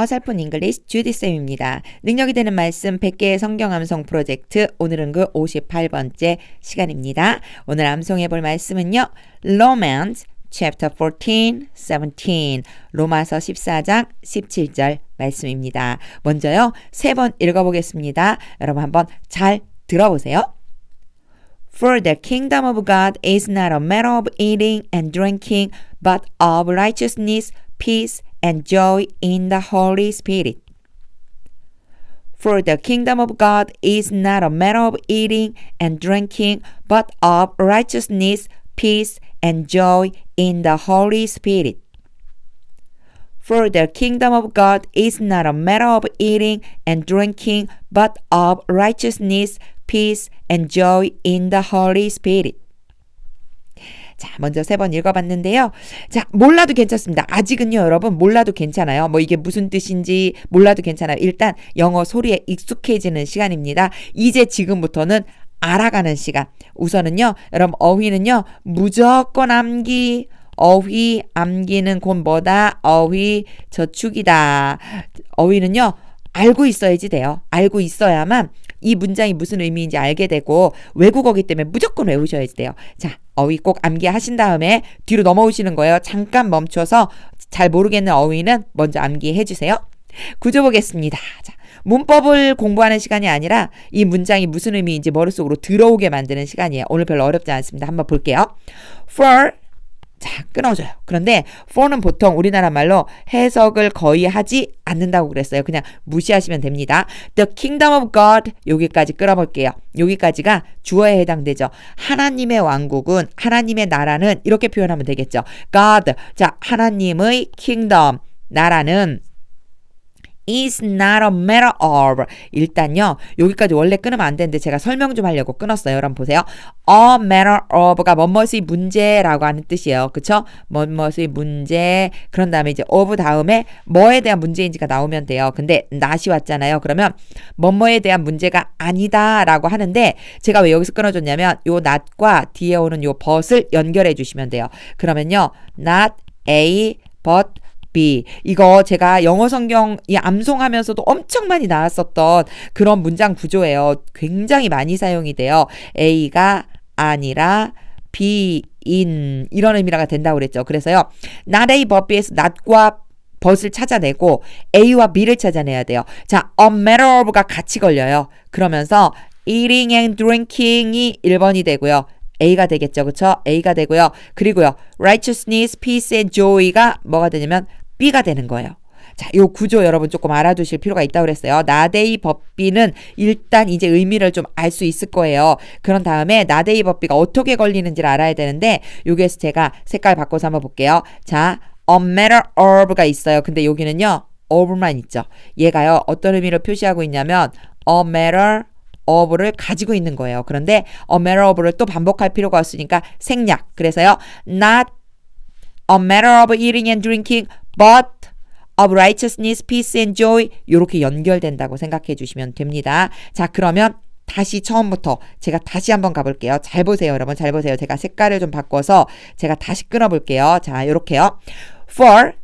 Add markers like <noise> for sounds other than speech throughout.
어설픈 잉글리시 주디쌤입니다. 능력이 되는 말씀 100개의 성경 암송 프로젝트 오늘은 그 58번째 시간입니다. 오늘 암송해 볼 말씀은요. Romans chapter 14, 17 로마서 14장 17절 말씀입니다. 먼저요. 세 번 읽어보겠습니다. 여러분 한번 잘 들어보세요. For the kingdom of God is not a matter of eating and drinking, but of righteousness, peace, and joy in the Holy Spirit. For the kingdom of God is not a matter of eating and drinking, but of righteousness, peace, and joy in the Holy Spirit. For the kingdom of God is not a matter of eating and drinking, but of righteousness, peace, and joy in the Holy Spirit. 자, 먼저 세 번 읽어봤는데요. 자, 몰라도 괜찮습니다. 아직은요, 여러분, 몰라도 괜찮아요. 뭐 이게 무슨 뜻인지 몰라도 괜찮아요. 일단 영어 소리에 익숙해지는 시간입니다. 이제 지금부터는 알아가는 시간. 우선은요, 여러분, 어휘는요, 무조건 암기, 어휘, 암기는 곧 뭐다? 어휘, 저축이다. 어휘는요, 알고 있어야지 돼요. 알고 있어야만 이 문장이 무슨 의미인지 알게 되고 외국어기 때문에 무조건 외우셔야지 돼요. 자, 어휘 꼭 암기하신 다음에 뒤로 넘어오시는 거예요. 잠깐 멈춰서 잘 모르겠는 어휘는 먼저 암기해 주세요. 구조 보겠습니다. 자, 문법을 공부하는 시간이 아니라 이 문장이 무슨 의미인지 머릿속으로 들어오게 만드는 시간이에요. 오늘 별로 어렵지 않습니다. 한번 볼게요. For 자, 끊어져요. 그런데 for는 보통 우리나라 말로 해석을 거의 하지 않는다고 그랬어요. 그냥 무시하시면 됩니다. The kingdom of God 여기까지 끌어볼게요. 여기까지가 주어에 해당되죠. 하나님의 왕국은 하나님의 나라는 이렇게 표현하면 되겠죠. God 자 하나님의 kingdom 나라는 is not a matter of. 일단요, 여기까지 원래 끊으면 안 되는데 제가 설명 좀 하려고 끊었어요. 여러분 보세요. a matter of가 뭐뭇의 문제라고 하는 뜻이에요. 그쵸? 뭐뭇의 문제. 그런 다음에 이제 of 다음에 뭐에 대한 문제인지가 나오면 돼요. 근데 not이 왔잖아요. 그러면 뭐뭐에 대한 문제가 아니다라고 하는데 제가 왜 여기서 끊어줬냐면 요 not과 뒤에 오는 요 but을 연결해 주시면 돼요. 그러면요, not A, but B. 이거 제가 영어 성경 이 암송하면서도 엄청 많이 나왔었던 그런 문장 구조예요. 굉장히 많이 사용이 돼요. A가 아니라 B, 인 이런 의미가 된다고 그랬죠. 그래서요. not A but B에서 not과 but을 찾아내고 A와 B를 찾아내야 돼요. 자, a matter of가 같이 걸려요. 그러면서 eating and drinking이 1번이 되고요. A가 되겠죠. 그쵸? A가 되고요. 그리고요. righteousness, peace and joy가 뭐가 되냐면 B가 되는 거예요. 자, 요 구조 여러분 조금 알아두실 필요가 있다고 그랬어요. 나데이 법비는 일단 이제 의미를 좀 알 수 있을 거예요. 그런 다음에 나데이 법비가 어떻게 걸리는지를 알아야 되는데 여기에서 제가 색깔 바꿔서 한번 볼게요. 자, a matter of가 있어요. 근데 여기는요. of만 있죠. 얘가요. 어떤 의미를 표시하고 있냐면 a matter of를 가지고 있는 거예요. 그런데 a matter of를 또 반복할 필요가 없으니까 생략. 그래서요. not a matter of eating and drinking but of righteousness, peace and joy 이렇게 연결된다고 생각해 주시면 됩니다. 자, 그러면 다시 처음부터 제가 다시 한번 가볼게요. 잘 보세요, 여러분. 잘 보세요. 제가 색깔을 좀 바꿔서 제가 다시 끊어볼게요. 자, 이렇게요. For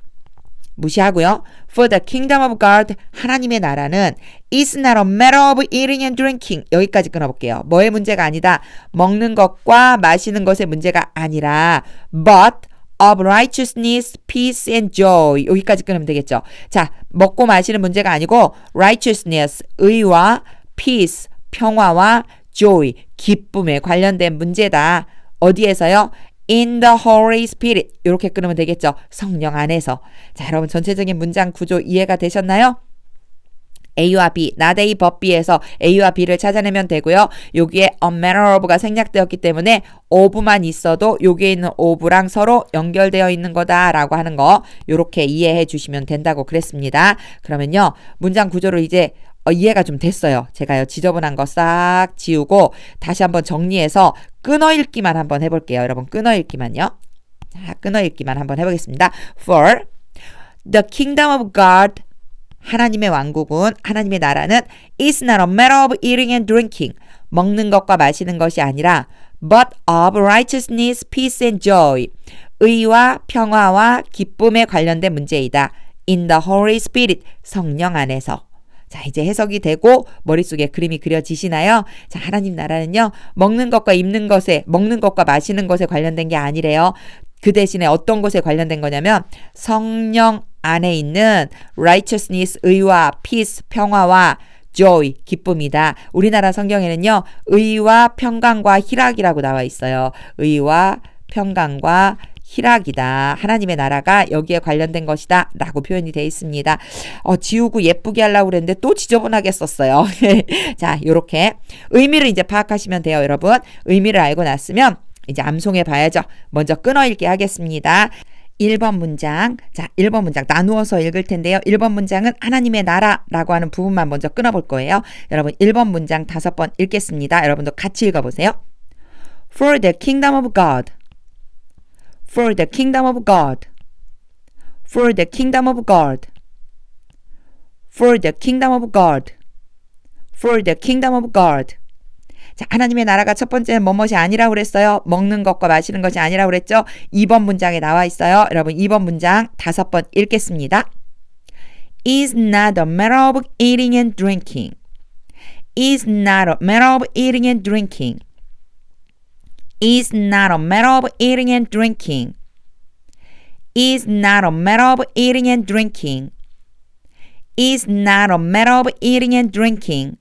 무시하고요. For the kingdom of God 하나님의 나라는 is not a matter of eating and drinking 여기까지 끊어볼게요. 뭐의 문제가 아니다. 먹는 것과 마시는 것의 문제가 아니라 but of righteousness, peace and joy. 여기까지 끊으면 되겠죠. 자, 먹고 마시는 문제가 아니고 righteousness, 의와 peace, 평화와 joy, 기쁨에 관련된 문제다. 어디에서요? in the Holy Spirit. 이렇게 끊으면 되겠죠. 성령 안에서. 자, 여러분 전체적인 문장 구조 이해가 되셨나요? A와 B, not A but B에서 A와 B를 찾아내면 되고요. 여기에 a matter of가 생략되었기 때문에 of만 있어도 여기에 있는 of랑 서로 연결되어 있는 거다라고 하는 거 이렇게 이해해 주시면 된다고 그랬습니다. 그러면요. 문장 구조를 이제 어, 이해가 좀 됐어요. 제가요 지저분한 거 싹 지우고 다시 한번 정리해서 끊어 읽기만 한번 해볼게요. 여러분 끊어 읽기만요. 자, 끊어 읽기만 한번 해보겠습니다. For the kingdom of God 하나님의 왕국은 하나님의 나라는 is not a matter of eating and drinking 먹는 것과 마시는 것이 아니라 but of righteousness, peace and joy 의와 평화와 기쁨에 관련된 문제이다. in the Holy Spirit 성령 안에서 자, 이제 해석이 되고 머릿속에 그림이 그려지시나요? 자, 하나님 나라는요, 먹는 것과 입는 것에, 먹는 것과 마시는 것에 관련된 게 아니래요. 그 대신에 어떤 것에 관련된 거냐면 성령 안에 있는 righteousness, 의와 peace, 평화와 joy, 기쁨이다. 우리나라 성경에는요, 의와 평강과 희락이라고 나와 있어요. 의와 평강과 희락이다. 하나님의 나라가 여기에 관련된 것이다. 라고 표현이 되어 있습니다. 어, 지우고 예쁘게 하려고 그랬는데 또 지저분하게 썼어요. <laughs> 자, 요렇게. 의미를 이제 파악하시면 돼요, 여러분. 의미를 알고 났으면 이제 암송해 봐야죠. 먼저 끊어 읽기 하겠습니다. 1번 문장. 자, 1번 문장 나누어서 읽을 텐데요. 1번 문장은 하나님의 나라라고 하는 부분만 먼저 끊어 볼 거예요. 여러분, 1번 문장 다섯 번 읽겠습니다. 여러분도 같이 읽어 보세요. For the kingdom of God. For the kingdom of God. For the kingdom of God. For the kingdom of God. For the kingdom of God. 자, 하나님의 나라가 첫 번째는 뭐뭇이 아니라고 그랬어요. 먹는 것과 마시는 것이 아니라고 그랬죠. 2번 문장에 나와 있어요. 여러분 2번 문장 다섯 번 읽겠습니다. is not a matter of eating and drinking. is not a matter of eating and drinking. is not a matter of eating and drinking. is not a matter of eating and drinking. is not a matter of eating and drinking.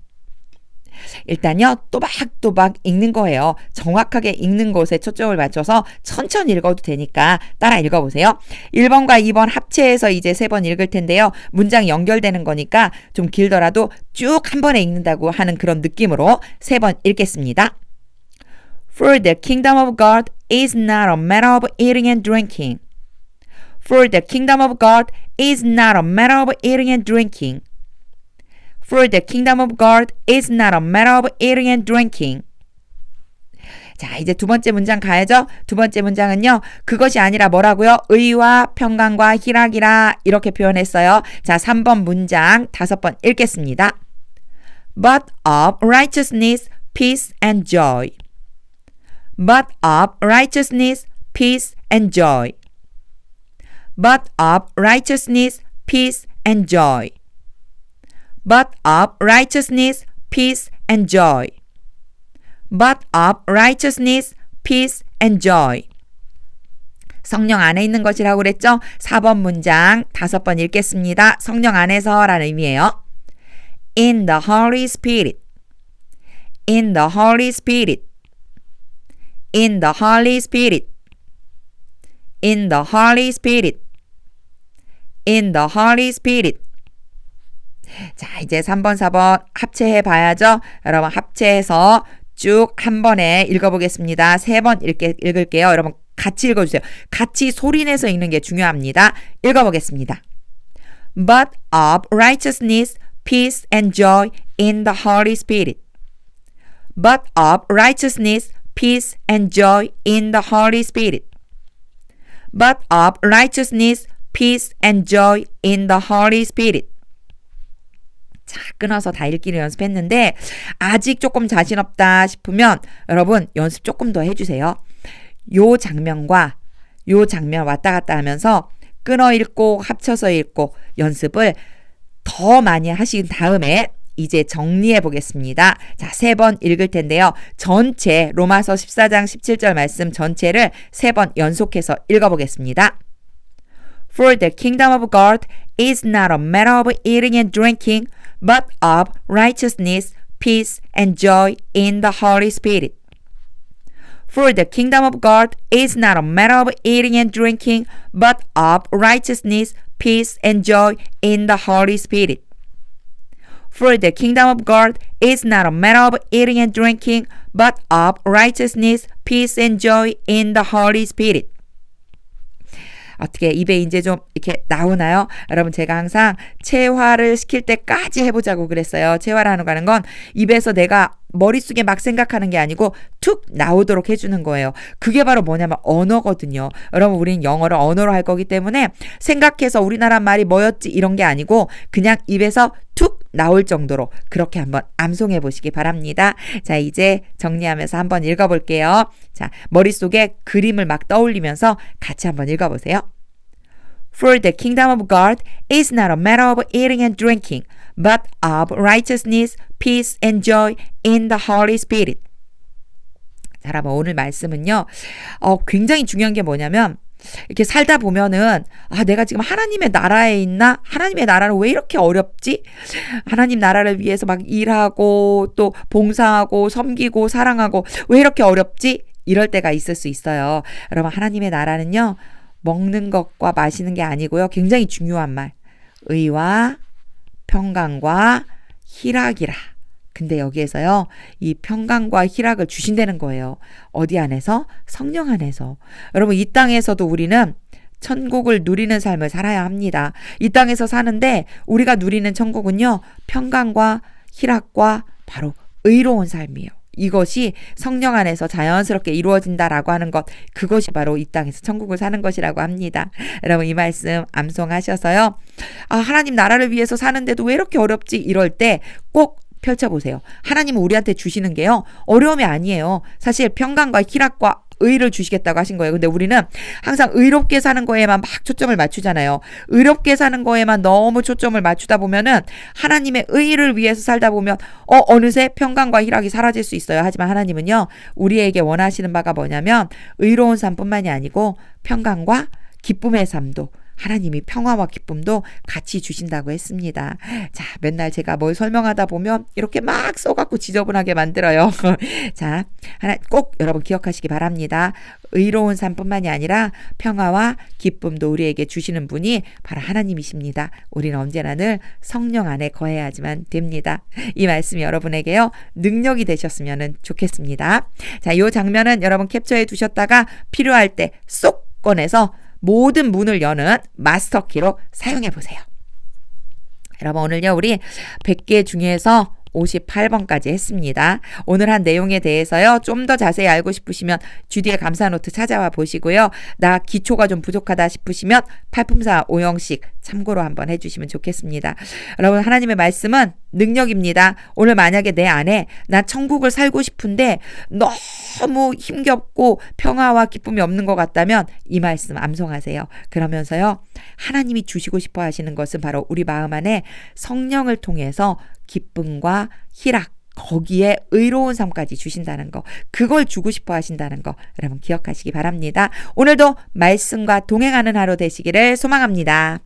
일단요, 또박또박 읽는 거예요. 정확하게 읽는 것에 초점을 맞춰서 천천히 읽어도 되니까 따라 읽어보세요. 1번과 2번 합체해서 이제 세번 읽을 텐데요. 문장 연결되는 거니까 좀 길더라도 쭉 한 번에 읽는다고 하는 그런 느낌으로 세번 읽겠습니다. For the kingdom of God is not a matter of eating and drinking. For the kingdom of God is not a matter of eating and drinking. For the kingdom of God is not a matter of eating and drinking. 자, 이제 두 번째 문장 가야죠. 두 번째 문장은요. 그것이 아니라 뭐라고요? 의와 평강과 희락이라 이렇게 표현했어요. 자, 3번 문장 다섯 번 읽겠습니다. But of righteousness, peace and joy. But of righteousness, peace and joy. But of righteousness, peace and joy. But of righteousness, peace, and joy. but of righteousness, peace, and joy. 성령 안에 있는 것이라고 그랬죠? 4번 문장 다섯 번 읽겠습니다. 성령 안에서 라는 의미예요. In the Holy Spirit. In the Holy Spirit. In the Holy Spirit. In the Holy Spirit. In the Holy Spirit. 자, 이제 3번, 4번 합체해 봐야죠. 여러분 합체해서 쭉 한 번에 읽어보겠습니다. 세 번 읽을게요. 여러분 같이 읽어주세요. 같이 소리내서 읽는 게 중요합니다. 읽어보겠습니다. But of righteousness, peace and joy in the Holy Spirit. But of righteousness, peace and joy in the Holy Spirit. But of righteousness, peace and joy in the Holy Spirit. 자, 끊어서 다 읽기를 연습했는데 아직 조금 자신 없다 싶으면 여러분 연습 조금 더 해주세요. 요 장면과 요 장면 왔다 갔다 하면서 끊어 읽고 합쳐서 읽고 연습을 더 많이 하신 다음에 이제 정리해 보겠습니다. 자, 세 번 읽을 텐데요. 전체 로마서 14장 17절 말씀 전체를 세 번 연속해서 읽어 보겠습니다. For the kingdom of God is not a matter of eating and drinking, but of righteousness, peace, and joy in the Holy Spirit. For the kingdom of God is not a matter of eating and drinking, but of righteousness, peace, and joy in the Holy Spirit. For the kingdom of God is not a matter of eating and drinking, but of righteousness, peace, and joy in the Holy Spirit. 어떻게 입에 이제 좀 이렇게 나오나요? 여러분 제가 항상 체화를 시킬 때까지 해보자고 그랬어요. 체화라는 거는 건 입에서 내가 머릿속에 막 생각하는 게 아니고 툭 나오도록 해주는 거예요. 그게 바로 뭐냐면 언어거든요. 여러분, 우리는 영어를 언어로 할 거기 때문에 생각해서 우리나라 말이 뭐였지 이런 게 아니고 그냥 입에서 툭 나올 정도로 그렇게 한번 암송해 보시기 바랍니다. 자, 이제 정리하면서 한번 읽어 볼게요. 자, 머릿속에 그림을 막 떠올리면서 같이 한번 읽어 보세요. For the kingdom of God is not a matter of eating and drinking, but of righteousness, peace, and joy in the Holy Spirit. 자, 여러분 오늘 말씀은요. 어, 굉장히 중요한 게 뭐냐면 이렇게 살다 보면은 아 내가 지금 하나님의 나라에 있나? 하나님의 나라는 왜 이렇게 어렵지? 하나님 나라를 위해서 막 일하고 또 봉사하고 섬기고 사랑하고 왜 이렇게 어렵지? 이럴 때가 있을 수 있어요. 여러분 하나님의 나라는요 먹는 것과 마시는 게 아니고요. 굉장히 중요한 말. 의와 평강과 희락이라 근데 여기에서요, 이 평강과 희락을 주신다는 거예요. 어디 안에서? 성령 안에서. 여러분, 이 땅에서도 우리는 천국을 누리는 삶을 살아야 합니다. 이 땅에서 사는데 우리가 누리는 천국은요, 평강과 희락과 바로 의로운 삶이에요. 이것이 성령 안에서 자연스럽게 이루어진다라고 하는 것, 그것이 바로 이 땅에서 천국을 사는 것이라고 합니다. 여러분, 이 말씀 암송하셔서요. 아, 하나님 나라를 위해서 사는데도 왜 이렇게 어렵지? 이럴 때 꼭 펼쳐보세요. 하나님은 우리한테 주시는 게요. 어려움이 아니에요. 사실 평강과 희락과 의를 주시겠다고 하신 거예요. 근데 우리는 항상 의롭게 사는 거에만 막 초점을 맞추잖아요. 의롭게 사는 거에만 너무 초점을 맞추다 보면은 하나님의 의를 위해서 살다 보면 어 어느새 평강과 희락이 사라질 수 있어요. 하지만 하나님은요. 우리에게 원하시는 바가 뭐냐면 의로운 삶뿐만이 아니고 평강과 기쁨의 삶도 하나님이 평화와 기쁨도 같이 주신다고 했습니다. 자, 맨날 제가 뭘 설명하다 보면 이렇게 막 써갖고 지저분하게 만들어요. <laughs> 자, 하나 꼭 여러분 기억하시기 바랍니다. 의로운 삶뿐만이 아니라 평화와 기쁨도 우리에게 주시는 분이 바로 하나님이십니다. 우리는 언제나 늘 성령 안에 거해야지만 됩니다. 이 말씀이 여러분에게요 능력이 되셨으면 좋겠습니다. 자, 이 장면은 여러분 캡처해 두셨다가 필요할 때 쏙 꺼내서 모든 문을 여는 마스터키로 사용해 보세요. 여러분 오늘요 우리 100개 중에서 58번까지 했습니다. 오늘 한 내용에 대해서요. 좀 더 자세히 알고 싶으시면 주디의 감사 노트 찾아와 보시고요. 나 기초가 좀 부족하다 싶으시면 팔품사 오형식 참고로 한번 해주시면 좋겠습니다. 여러분 하나님의 말씀은 능력입니다. 오늘 만약에 내 안에 나 천국을 살고 싶은데 너무 힘겹고 평화와 기쁨이 없는 것 같다면 이 말씀 암송하세요. 그러면서요. 하나님이 주시고 싶어 하시는 것은 바로 우리 마음 안에 성령을 통해서 기쁨과 희락 거기에 의로운 삶까지 주신다는 거, 그걸 주고 싶어 하신다는 거, 여러분 기억하시기 바랍니다. 오늘도 말씀과 동행하는 하루 되시기를 소망합니다.